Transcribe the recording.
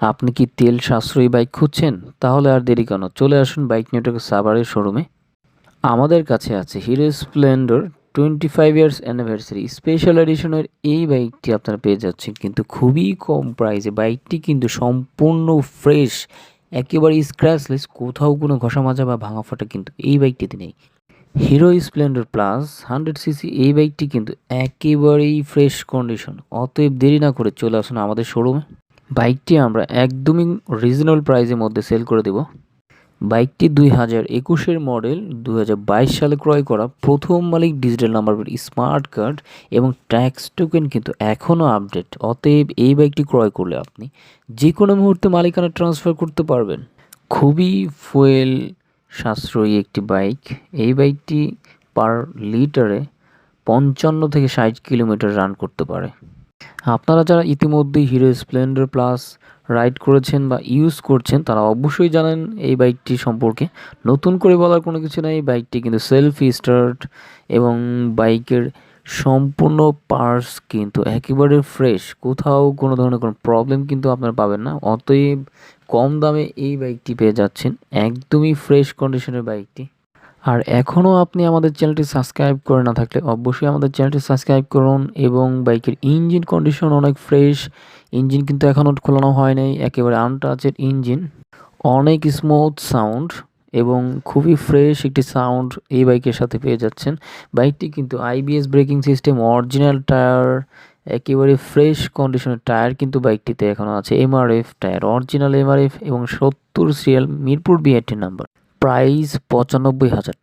আপনি কি তেল সাশ্রয়ী বাইক খুঁজছেন? তাহলে আর দেরি কেন? চলে আসুন বাইক নেটওয়ার্ক সাভারের শোরুমে আমাদের কাছে আছে Hero Splendor twenty five years anniversary special এডিশনের এই বাইকটি আপনারা পেয়ে যাচ্ছেন। কিন্তু খুবই কম প্রাইসে বাইকটি কিন্তু সম্পূর্ণ ফ্রেশ একেবারে স্ক্র্যাচলেস কোথাও কোনো ঘষা মাজা বা ভাঙা ফাটা কিন্তু এই বাইকটিতে নেই। Hero Splendor plus hundred CC এই বাইকটি কিন্তু একেবারেই ফ্রেশ কন্ডিশন অতএব দেরি না করে চলে আসুন আমাদের শোরুমে বাইকটি আমরা একদমই রিজনেবল প্রাইসের মধ্যে সেল করে দেব। বাইকটি দুই হাজার একুশের মডেল দু হাজার বাইশ সালে ক্রয় করা প্রথম মালিক ডিজিটাল নাম্বার স্মার্ট কার্ড এবং ট্যাক্স টোকেন কিন্তু এখনও আপডেট অতএব এই বাইকটি ক্রয় করলে আপনি যে কোনো মুহূর্তে মালিকানা ট্রান্সফার করতে পারবেন। খুবই ফুয়েল সাশ্রয়ী একটি বাইক। এই বাইকটি পার লিটারে পঞ্চান্ন থেকে ষাট কিলোমিটার রান করতে পারে। আপনারা যারা ইতিমধ্যেই হিরো স্প্লেন্ডার প্লাস রাইড করেছেন বা ইউজ করছেন, তারা অবশ্যই জানেন এই বাইকটি সম্পর্কে। নতুন করে বলার কোনো কিছু নেই বাইকটি কিন্তু সেলফ স্টার্ট এবং বাইকের সম্পূর্ণ পার্টস কিন্তু একেবারে ফ্রেশ কোথাও কোনো ধরনের কোনো প্রবলেম কিন্তু আপনারা পাবেন না। অতএব কম দামে এই বাইকটি পেয়ে যাচ্ছেন। একদমই ফ্রেশ কন্ডিশনের বাইকটি আর এখনও আপনি আমাদের চ্যানেলটি সাবস্ক্রাইব করে না থাকলে অবশ্যই আমাদের চ্যানেলটি সাবস্ক্রাইব করুন এবং বাইকের ইঞ্জিন কন্ডিশন অনেক ফ্রেশ। ইঞ্জিন কিন্তু এখনও খোলানো হয় নাই, একেবারে আনটাচের ইঞ্জিন। অনেক স্মুথ সাউন্ড এবং খুবই ফ্রেশ একটি সাউন্ড এই বাইকের সাথে পেয়ে যাচ্ছেন। বাইকটি কিন্তু IBS braking system original tyre একেবারে ফ্রেশ কন্ডিশনের টায়ার কিন্তু বাইকটিতে এখনও আছে। এমআরএফ টায়ার অরিজিনাল এমআরএফ এবং সত্তর serial Mirpur BRT number price পঁচানব্বই হাজার।